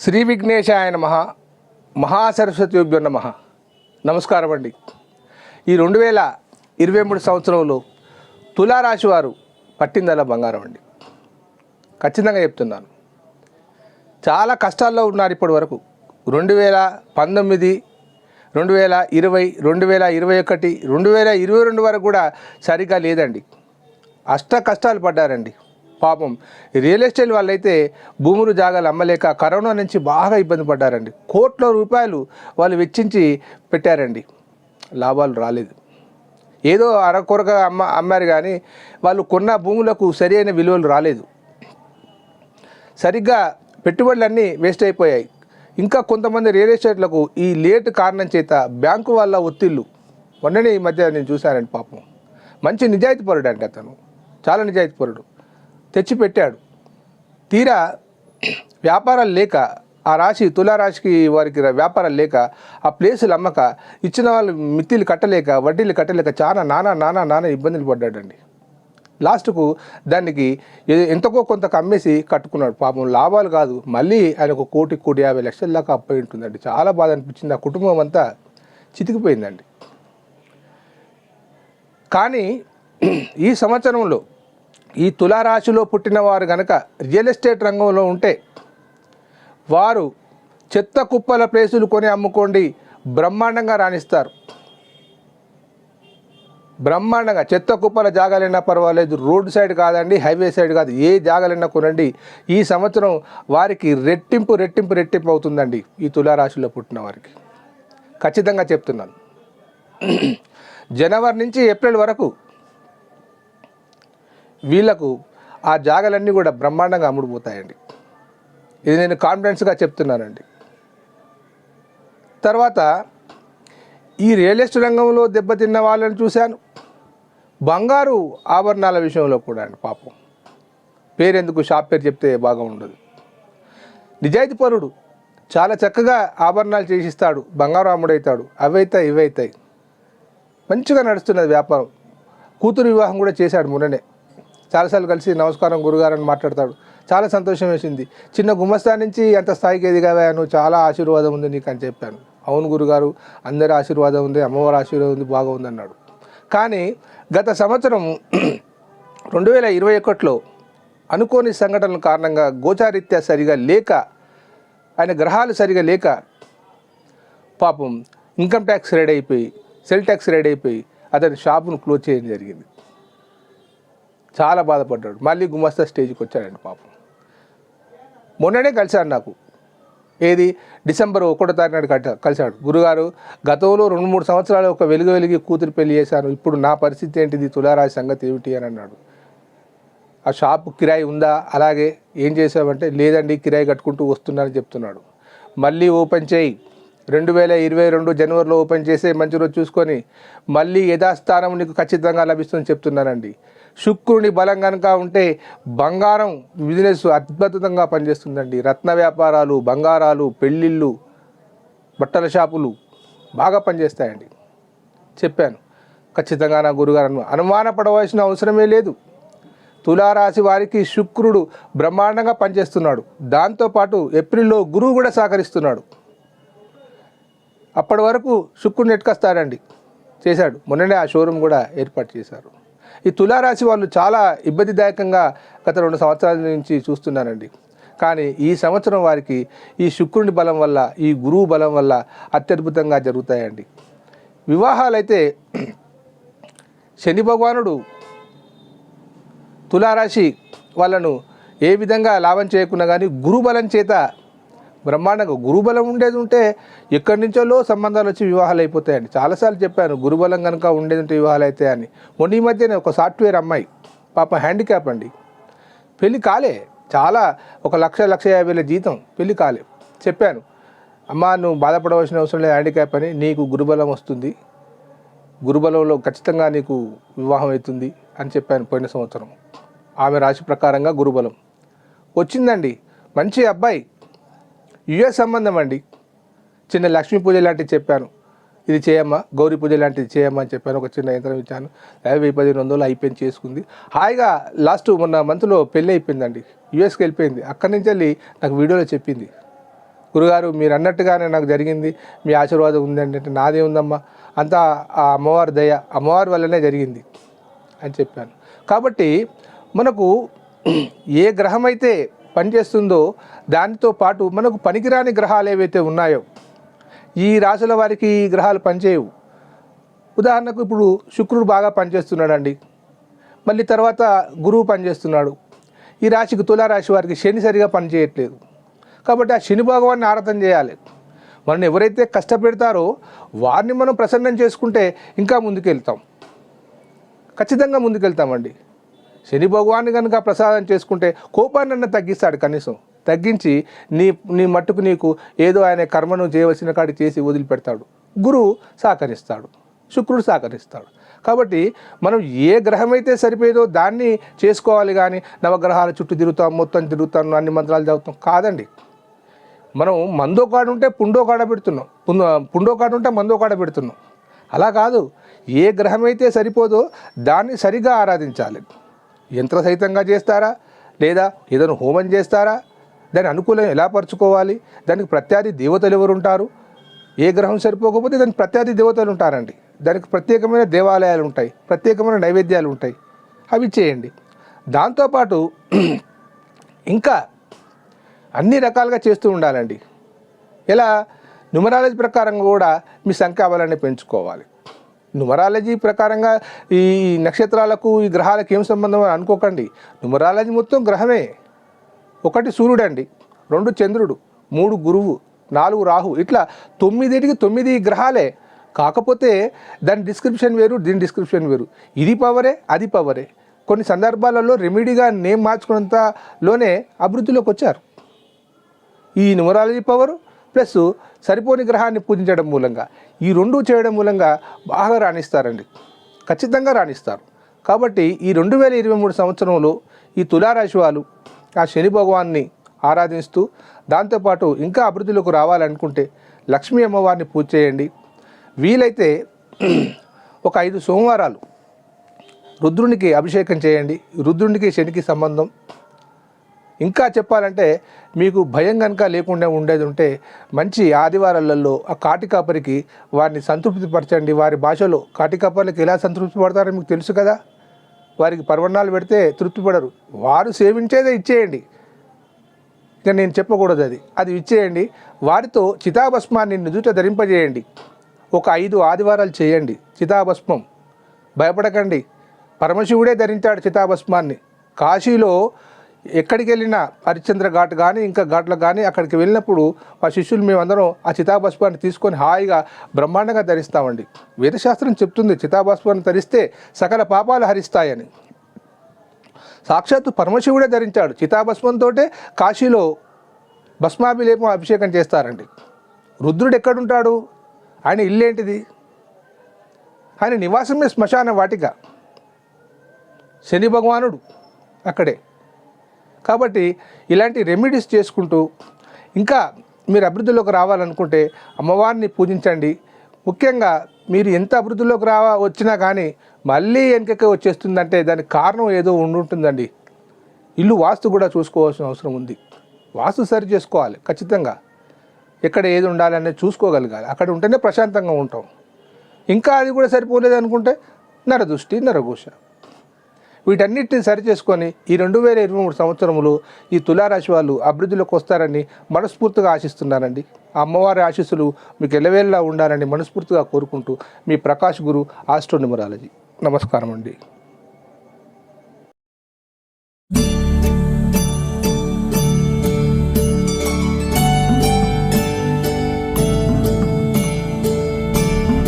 శ్రీ విఘ్నేశాయ నమ. మహాసరస్వతిభ్యో నమ. నమస్కారం అండి. ఈ రెండు వేల ఇరవై మూడు సంవత్సరంలో తులారాశి వారు పట్టిందల బంగారం అండి. ఖచ్చితంగా చెప్తున్నాను. చాలా కష్టాల్లో ఉన్నారు ఇప్పటి వరకు. రెండు వేల పంతొమ్మిది రెండు వేల ఇరవై రెండు వేల ఇరవై ఒకటి రెండు వేల ఇరవై రెండు వరకు కూడా సరిగా లేదండి. అష్ట కష్టాలు పడ్డారండి. పాపం. రియల్ ఎస్టేట్ వాళ్ళైతే భూములు జాగాలు అమ్మలేక కరోనా నుంచి బాగా ఇబ్బంది పడ్డారండి. కోట్ల రూపాయలు వాళ్ళు వెచ్చించి పెట్టారండి. లాభాలు రాలేదు. ఏదో అరకొరగా అమ్మ అమ్మారు కానీ వాళ్ళు కొన్న భూములకు సరి అయిన విలువలు రాలేదు. సరిగ్గా పెట్టుబడులన్నీ వేస్ట్ అయిపోయాయి. ఇంకా కొంతమంది రియల్ ఎస్టేట్లకు ఈ లేట్ కారణం చేత బ్యాంకు వాళ్ళ ఒత్తిళ్ళు మొన్ననే ఈ మధ్య నేను చూశానండి పాపం. మంచి నిజాయితీపరుడు అండి అతను. చాలా నిజాయితీపరుడు. పరుడు తెచ్చిపెట్టాడు. తీరా వ్యాపారాలు లేక ఆ రాశి తులారాశికి వారికి వ్యాపారాలు లేక ఆ ప్లేసులు అమ్మక ఇచ్చిన వాళ్ళు మిత్తిలు కట్టలేక వడ్డీలు కట్టలేక చాలా నానా నానా నానా ఇబ్బందులు పడ్డాడండి. లాస్ట్కు దానికి ఎంతకో కొంత కమ్మేసి కట్టుకున్నాడు. పాపం లాభాలు కాదు. మళ్ళీ ఆయన ఒక కోటి కోటి యాభై లక్షల దాకా అప్పయి ఉంటుందండి. చాలా బాధ అనిపించింది. ఆ కుటుంబం అంతా చితికిపోయిందండి. కానీ ఈ సంవత్సరంలో ఈ తులారాశిలో పుట్టిన వారు కనుక రియల్ ఎస్టేట్ రంగంలో ఉంటే వారు చెత్త కుప్పల ప్లేసులు కొని అమ్ముకోండి. బ్రహ్మాండంగా రాణిస్తారు. బ్రహ్మాండంగా చెత్త కుప్పల జాగాలైనా పర్వాలేదు. రోడ్ సైడ్ కాదండి హైవే సైడ్ కాదు ఏ జాగాలైనా కొనండి. ఈ సంవత్సరం వారికి రెట్టింపు రెట్టింపు రెట్టింపు అవుతుందండి ఈ తులారాశిలో పుట్టిన వారికి. ఖచ్చితంగా చెప్తున్నాను. జనవరి నుంచి ఏప్రిల్ వరకు వీళ్ళకు ఆ జాగలన్నీ కూడా బ్రహ్మాండంగా అమ్ముడుపోతాయండి. ఇది నేను కాన్ఫిడెన్స్గా చెప్తున్నానండి. తర్వాత ఈ రియల్ ఎస్టేట్ రంగంలో దెబ్బతిన్న వాళ్ళని చూశాను. బంగారు ఆభరణాల విషయంలో కూడా అండి పాపం. పేరెందుకు షాప్ పేరు చెప్తే బాగా ఉండదు. నిజాయితీ పరుడు చాలా చక్కగా ఆభరణాలు చేసిస్తాడు బంగారు అమ్ముడవుతాడు అవైతాయి ఇవైతాయి. మంచిగా నడుస్తున్నది వ్యాపారం. కూతురు వివాహం కూడా చేశాడు మొన్ననే. చాలాసార్లు కలిసి నమస్కారం గురుగారు అని మాట్లాడతాడు. చాలా సంతోషం వేసింది. చిన్న గుమస్తా నుంచి అంత స్థాయికి ఎదిగావా నువ్వు చాలా ఆశీర్వాదం ఉంది నీకు అని చెప్పాను. అవును గురుగారు అందరి ఆశీర్వాదం ఉంది అమ్మవారి ఆశీర్వాదం ఉంది బాగుంది అన్నాడు. కానీ గత సంవత్సరం రెండు వేల ఇరవై ఒకటిలో అనుకోని సంఘటనల కారణంగా గోచారీత్యా సరిగా లేక ఆయన గ్రహాలు సరిగా లేక పాపం ఇన్కమ్ ట్యాక్స్ రెడీ అయిపోయి సెల్ ట్యాక్స్ రెడీ అయిపోయి అతని షాపును క్లోజ్ చేయడం జరిగింది. చాలా బాధపడ్డాడు. మళ్ళీ గుమస్తా స్టేజ్కి వచ్చాడండి పాపం. మొన్ననే కలిశాడు నాకు. ఏది? డిసెంబర్ ఒకటో తారీఖు నాడు కట్ట కలిశాడు. గురుగారు గతంలో రెండు మూడు సంవత్సరాలు ఒక వెలుగు వెలిగి కూతురు పెళ్ళి చేశాను. ఇప్పుడు నా పరిస్థితి ఏంటిది? తులారాశి సంగతి ఏమిటి అని అన్నాడు. ఆ షాప్ కిరాయి ఉందా? అలాగే ఏం చేసావంటే లేదండి కిరాయి కట్టుకుంటూ వస్తున్నానని చెప్తున్నాడు. మళ్ళీ ఓపెన్ చేయి. రెండు వేల ఇరవై రెండు జనవరిలో ఓపెన్ చేసే మంచి రోజు చూసుకొని మళ్ళీ యథాస్థానం నీకు ఖచ్చితంగా లభిస్తుందని చెప్తున్నానండి. శుక్రుని బలం కనుక ఉంటే బంగారం బిజినెస్ అద్భుతంగా పనిచేస్తుందండి. రత్న వ్యాపారాలు బంగారాలు పెళ్ళిళ్ళు బట్టల షాపులు బాగా పనిచేస్తాయండి. చెప్పాను. ఖచ్చితంగా నా గురుగారు అనుమాన పడవలసిన అవసరమే లేదు. తులారాశి వారికి శుక్రుడు బ్రహ్మాండంగా పనిచేస్తున్నాడు. దాంతోపాటు ఏప్రిల్లో గురువు కూడా సహకరిస్తున్నాడు. అప్పటి వరకు శుక్రుడిని ఎట్టుకొస్తాడండి. చేశాడు. మొన్ననే ఆ షోరూమ్ కూడా ఏర్పాటు చేశారు. ఈ తులారాశి వాళ్ళు చాలా ఇబ్బందిదాయకంగా గత రెండు సంవత్సరాల నుంచి చూస్తున్నారండి. కానీ ఈ సంవత్సరం వారికి ఈ శుక్రుని బలం వల్ల ఈ గురువు బలం వల్ల అత్యద్భుతంగా జరుగుతాయండి. వివాహాలైతే శని భగవానుడు తులారాశి వాళ్ళను ఏ విధంగా లాభం చేయకున్నా కానీ గురుబలం చేత బ్రహ్మాండంగా గురుబలం ఉండేది ఉంటే ఎక్కడి నుంచోలో సంబంధాలు వచ్చి వివాహాలు అయిపోతాయండి చాలాసార్లు చెప్పాను గురుబలం కనుక ఉండేది ఉంటే వివాహాలు అవుతాయని మొన్న ఈ మధ్యనే ఒక సాఫ్ట్వేర్ అమ్మాయి పాప హ్యాండిక్యాప్ అండి. పెళ్ళి కాలే చాలా ఒక లక్ష లక్ష యాభై వేల జీతం పెళ్ళి కాలే. చెప్పాను అమ్మా నువ్వు బాధపడవలసిన అవసరం లేదు హ్యాండిక్యాప్ అని నీకు గురుబలం వస్తుంది. గురుబలంలో ఖచ్చితంగా నీకు వివాహం అవుతుంది అని చెప్పాను పోయిన సంవత్సరం. ఆమె రాశి ప్రకారంగా గురుబలం. వచ్చిందండి మంచి అబ్బాయి. యుఎస్ సంబంధం అండి. చిన్న లక్ష్మీ పూజ లాంటివి చెప్పాను. ఇది చేయమ్మా గౌరీ పూజ లాంటిది చేయమ్మా అని చెప్పాను. ఒక చిన్న యంత్రం ఇచ్చాను. యాభై వెయ్యి పదిహేను వందలు అయిపోయింది చేసుకుంది. హాయిగా లాస్ట్ మొన్న మంత్లో పెళ్ళి అయిపోయిందండి. యుఎస్కి వెళ్ళిపోయింది. అక్కడి నుంచి వెళ్ళి నాకు వీడియోలో చెప్పింది. గురుగారు మీరు అన్నట్టుగానే నాకు జరిగింది. మీ ఆశీర్వాదం ఉందండి అంటే నాదే ఉందమ్మా. అంతా ఆ అమ్మవారి దయ అమ్మవారి వల్లనే జరిగింది అని చెప్పాను. కాబట్టి మనకు ఏ గ్రహం అయితే పనిచేస్తుందో దానితో పాటు మనకు పనికిరాని గ్రహాలు ఏవైతే ఉన్నాయో ఈ రాశుల వారికి ఈ గ్రహాలు పనిచేయవు. ఉదాహరణకు ఇప్పుడు శుక్రుడు బాగా పనిచేస్తున్నాడండి. మళ్ళీ తర్వాత గురువు పనిచేస్తున్నాడు. ఈ రాశికి తులారాశి వారికి శని సరిగా పనిచేయట్లేదు. కాబట్టి ఆ శని భగవాన్ని ఆరాధన చేయాలి. మనం ఎవరైతే కష్టపెడతారో వారిని మనం ప్రసన్నం చేసుకుంటే ఇంకా ముందుకెళ్తాం. ఖచ్చితంగా ముందుకెళ్తామండి. శని భగవాన్ని కనుక ప్రసాదం చేసుకుంటే కోపాన్ని తగ్గిస్తాడు కనీసం. తగ్గించి నీ నీ మట్టుకు నీకు ఏదో ఆయన కర్మను చేయవలసిన కాడి చేసి వదిలిపెడతాడు. గురువు సహకరిస్తాడు. శుక్రుడు సహకరిస్తాడు. కాబట్టి మనం ఏ గ్రహం అయితే సరిపోయేదో దాన్ని చేసుకోవాలి కానీ నవగ్రహాల చుట్టూ తిరుగుతాం మొత్తం తిరుగుతాం అన్ని మంత్రాలు చదువుతాం కాదండి. మనం మందో కాడ ఉంటే పుండో కాడ పెడుతున్నాం. పుండో కాడ ఉంటే మందో కాడ పెడుతున్నాం. అలా కాదు. ఏ గ్రహం అయితే సరిపోదో దాన్ని సరిగా ఆరాధించాలి. యంత్ర సహితంగా చేస్తారా? లేదా ఏదైనా హోమం చేస్తారా? దాని అనుకూలం ఎలా పరుచుకోవాలి? దానికి ప్రత్యాది దేవతలు ఎవరు ఉంటారు ఏ గ్రహం సరిపోకపోతే దానికి ప్రత్యాది దేవతలు ఉంటారండి. దానికి ప్రత్యేకమైన దేవాలయాలు ఉంటాయి ప్రత్యేకమైన నైవేద్యాలు ఉంటాయి. అవి చేయండి. దాంతోపాటు ఇంకా అన్ని రకాలుగా చేస్తూ ఉండాలండి. ఎలా? న్యూమరాలజీ ప్రకారంగా కూడా మీ సంఖ్యాబలాన్ని పెంచుకోవాలి. న్యూమరాలజీ ప్రకారంగా ఈ నక్షత్రాలకు ఈ గ్రహాలకు ఏం సంబంధం అని అనుకోకండి. న్యూమరాలజీ మొత్తం గ్రహమే. ఒకటి సూర్యుడు అండి రెండు చంద్రుడు మూడు గురువు నాలుగు రాహు. ఇట్లా తొమ్మిదిటికి తొమ్మిది గ్రహాలే. కాకపోతే దాని డిస్క్రిప్షన్ వేరు దీని డిస్క్రిప్షన్ వేరు. ఇది పవరే అది పవరే కొన్ని సందర్భాలలో రెమెడీగా నేమ్ మార్చుకున్నంతలోనే అభివృద్ధిలోకి వచ్చారు. ఈ న్యూమరాలజీ పవరు ప్లస్ సరిపోని గ్రహాన్ని పూజించడం మూలంగా. ఈ రెండు చేయడం మూలంగా బాగా రాణిస్తారండి. ఖచ్చితంగా రాణిస్తారు. కాబట్టి ఈ రెండు వేల ఇరవై మూడు సంవత్సరంలో ఈ తులారాశి వాళ్ళు ఆ శని భగవాన్ని ఆరాధిస్తూ దాంతోపాటు ఇంకా అభివృద్ధిలోకి రావాలనుకుంటే లక్ష్మీ అమ్మవారిని పూజ చేయండి. వీలైతే ఒక ఐదు సోమవారాలు రుద్రునికి అభిషేకం చేయండి. రుద్రునికి శనికి సంబంధం. ఇంకా చెప్పాలంటే మీకు భయం కనుక లేకుండా ఉండేది ఉంటే మంచి ఆదివారాలలో ఆ కాటికాపరికి వారిని సంతృప్తిపరచండి. వారి భాషలో కాటికాపర్లకు ఎలా సంతృప్తి పడతారో మీకు తెలుసు కదా? వారికి పర్వణాలు పెడితే తృప్తి పడరు వారు సేవించేదే ఇచ్చేయండి. ఇక నేను చెప్పకూడదు అది. అది ఇచ్చేయండి. వారితో చితాభస్మాన్ని నుదుట ధరింపజేయండి. ఒక ఐదు ఆదివారాలు చేయండి. చితాభస్మం. భయపడకండి. పరమశివుడే ధరించాడు చితాభస్మాన్ని. కాశీలో ఎక్కడికి వెళ్ళినా హరిశ్చంద్ర ఘాట్ కానీ ఇంకా ఘాట్లకు కానీ అక్కడికి వెళ్ళినప్పుడు మా శిష్యులు మేమందరం ఆ చితాభస్మాన్ని తీసుకొని హాయిగా బ్రహ్మాండంగా ధరిస్తామండి. వేదశాస్త్రం చెప్తుంది చితాభస్మాన్ని ధరిస్తే సకల పాపాలు హరిస్తాయని. సాక్షాత్తు పరమశివుడే ధరించాడు. చితాభస్మంతో కాశీలో భస్మాభిలేపం అభిషేకం చేస్తారండి. రుద్రుడు ఎక్కడుంటాడు? ఆయన ఇల్లేంటిది? ఆయన నివాసమే శ్మశాన వాటిక. శని భగవానుడు అక్కడే. కాబట్టి ఇలాంటి రెమెడీస్ చేసుకుంటూ ఇంకా మీరు అభివృద్ధిలోకి రావాలనుకుంటే అమ్మవారిని పూజించండి. ముఖ్యంగా మీరు ఎంత అభివృద్ధిలోకి రావా వచ్చినా కానీ మళ్ళీ వెనకకి వచ్చేస్తుందంటే దానికి కారణం ఏదో ఉండుంటుందండి. ఇల్లు వాస్తు కూడా చూసుకోవాల్సిన అవసరం ఉంది. వాస్తు సరి చేసుకోవాలి ఖచ్చితంగా. ఎక్కడ ఏది ఉండాలనేది చూసుకోగలగాలి. అక్కడ ఉంటేనే ప్రశాంతంగా ఉంటాం. ఇంకా అది కూడా సరిపోలేదు అనుకుంటే నరదృష్టి నరఘోష. వీటన్నిటిని సరిచేసుకొని ఈ రెండు వేల ఇరవై మూడు సంవత్సరములు ఈ తులారాశి వాళ్ళు అభివృద్ధిలోకి వస్తారని మనస్ఫూర్తిగా ఆశిస్తున్నానండి. అమ్మవారి ఆశీస్సులు మీకు ఎలవేళ్ళ ఉండాలని మనస్ఫూర్తిగా కోరుకుంటూ మీ ప్రకాష్ గురు ఆస్ట్రో న్యూమరాలజీ. నమస్కారం అండి